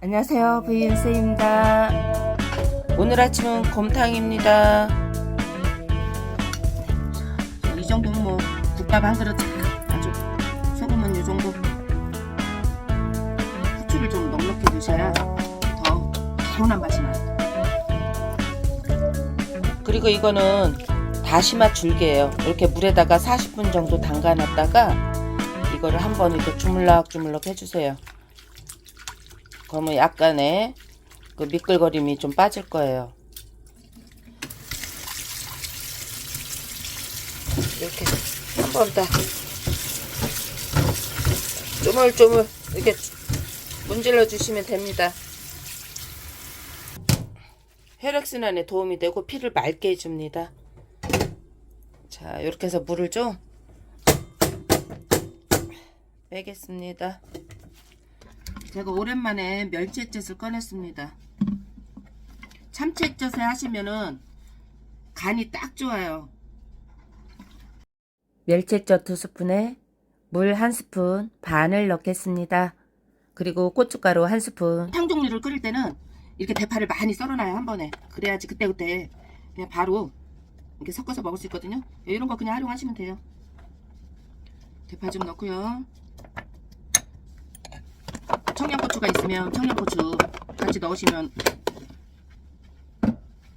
안녕하세요 부인쌤입니다. 오늘 아침은 곰탕입니다. 이 정도면 뭐 국밥 한 그릇 아주 소금은 이 정도. 후추를 좀 넉넉히 넣으셔야 더 개운한 맛이 나요. 그리고 이거는 다시마 줄기예요. 이렇게 물에다가 40분 정도 담가 놨다가 이거를 한번 이렇게 주물럭주물럭 해주세요 그러면 약간의 그 미끌거림이 좀 빠질 거예요. 이렇게 한 번더 쪼물쪼물 이렇게 문질러 주시면 됩니다. 혈액순환에 도움이 되고 피를 맑게 해줍니다. 자, 이렇게 해서 물을 좀 빼겠습니다. 제가 오랜만에 멸치액젓을 꺼냈습니다. 참치액젓에 하시면은 간이 딱 좋아요. 멸치액젓 두 스푼에 물한 스푼 반을 넣겠습니다. 그리고 고춧가루 한 스푼. 탕 종류를 끓일 때는 이렇게 대파를 많이 썰어놔요 한 번에. 그래야지 그때그때 그냥 바로 이렇게 섞어서 먹을 수 있거든요. 이런 거 그냥 활용하시면 돼요. 대파 좀 넣고요. 청양고추가 있으면 청양고추 같이 넣으시면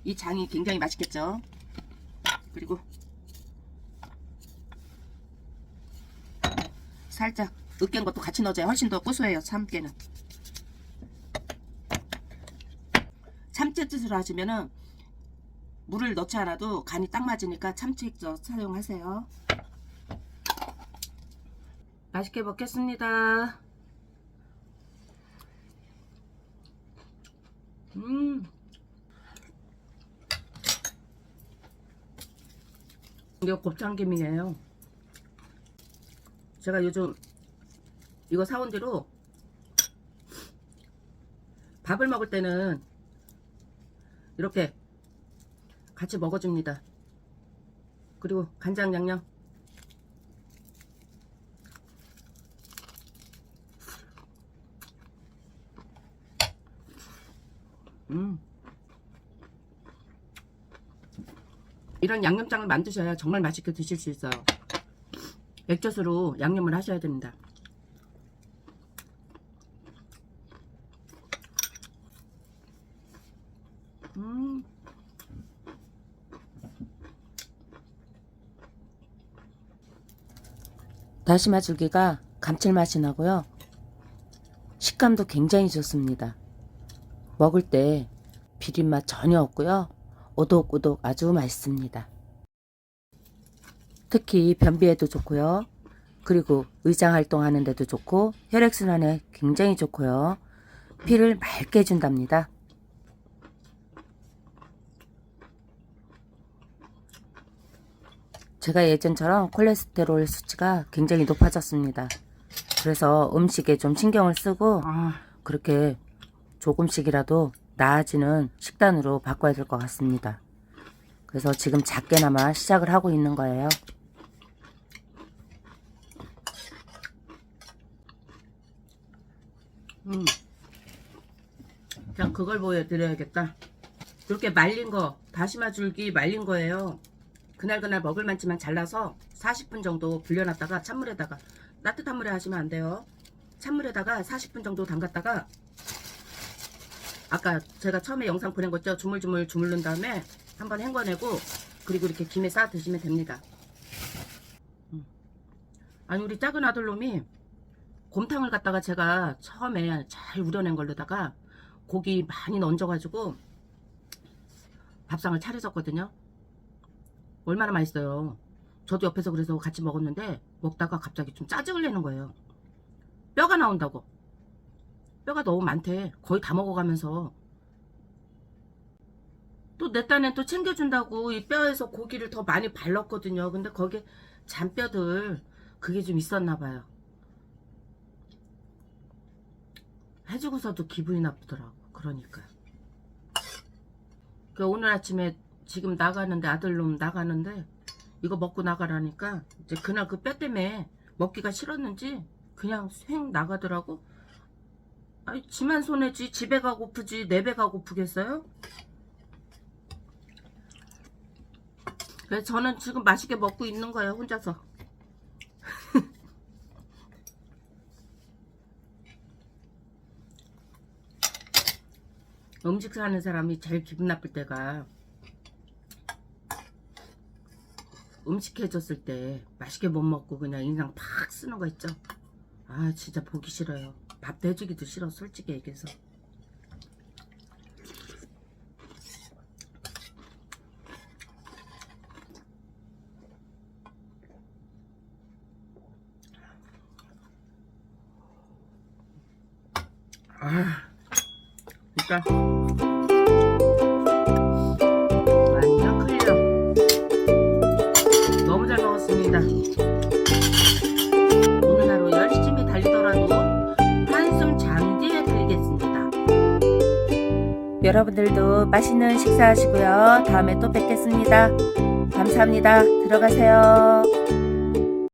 이 장이 굉장히 맛있겠죠. 그리고 살짝 으깬 것도 같이 넣어줘야 훨씬 더 고소해요. 참깨는. 참깨뜻으로 하시면은 물을 넣지 않아도 간이 딱 맞으니까 참치액젓 사용하세요. 맛있게 먹겠습니다. 음. 이거 곱창김이네요. 제가 요즘 이거 사온 뒤로 밥을 먹을 때는 이렇게 같이 먹어줍니다. 그리고 간장 양념. 음. 이런 양념장을 만드셔야 정말 맛있게 드실 수 있어요. 액젓으로 양념을 하셔야 됩니다. 음. 다시마 줄기가 감칠맛이 나고요. 식감도 굉장히 좋습니다. 먹을 때 비린맛 전혀 없고요. 오독오독 아주 맛있습니다. 특히 변비에도 좋고요. 그리고 의장 활동하는 데도 좋고 혈액순환에 굉장히 좋고요. 피를 맑게 해준답니다. 제가 예전처럼 콜레스테롤 수치가 굉장히 높아졌습니다. 그래서 음식에 좀 신경을 쓰고 그렇게 조금씩이라도 나아지는 식단으로 바꿔야 될 것 같습니다. 그래서 지금 작게나마 시작을 하고 있는 거예요. 음. 그냥 그걸 보여드려야겠다. 이렇게 말린 거, 다시마 줄기 말린 거예요. 그날그날 먹을 만치만 잘라서 40분 정도 불려놨다가 찬물에다가 따뜻한 물에 하시면 안 돼요. 찬물에다가 40분 정도 담갔다가 아까 제가 처음에 영상 보낸 거 있죠? 주물주물 주물른 다음에 한번 헹궈내고 그리고 이렇게 김에 싸 드시면 됩니다. 음. 아니 우리 작은 아들놈이 곰탕을 갖다가 제가 처음에 잘 우려낸 걸로다가 고기 많이 얹어가지고 밥상을 차려줬거든요. 얼마나 맛있어요. 저도 옆에서 그래서 같이 먹었는데 먹다가 갑자기 좀 짜증을 내는 거예요. 뼈가 나온다고. 뼈가 너무 많대. 거의 다 먹어가면서. 또 내 딴엔 또 챙겨준다고 이 뼈에서 고기를 더 많이 발랐거든요. 근데 거기에 잔뼈들 그게 좀 있었나 봐요. 해주고서도 기분이 나쁘더라고. 그러니까. 그 오늘 아침에 지금 나가는데 아들놈 나가는데 이거 먹고 나가라니까 이제 그날 그 뼈 때문에 먹기가 싫었는지 그냥 생 나가더라고. 아이 지만 손해지 집에 가 고프지 내 배가 고프겠어요? 그래서 저는 지금 맛있게 먹고 있는 거예요 혼자서 음식 사는 사람이 제일 기분 나쁠 때가 음식 해줬을 때 맛있게 못 먹고 그냥 인상 팍 쓰는 거 있죠 아 진짜 보기 싫어요. 밥도 해주기도 싫어 솔직히 얘기해서. 아 일단 완전 클리어 너무 잘 먹었습니다 여러분들도 맛있는 식사하시고요. 다음에 또 뵙겠습니다. 감사합니다. 들어가세요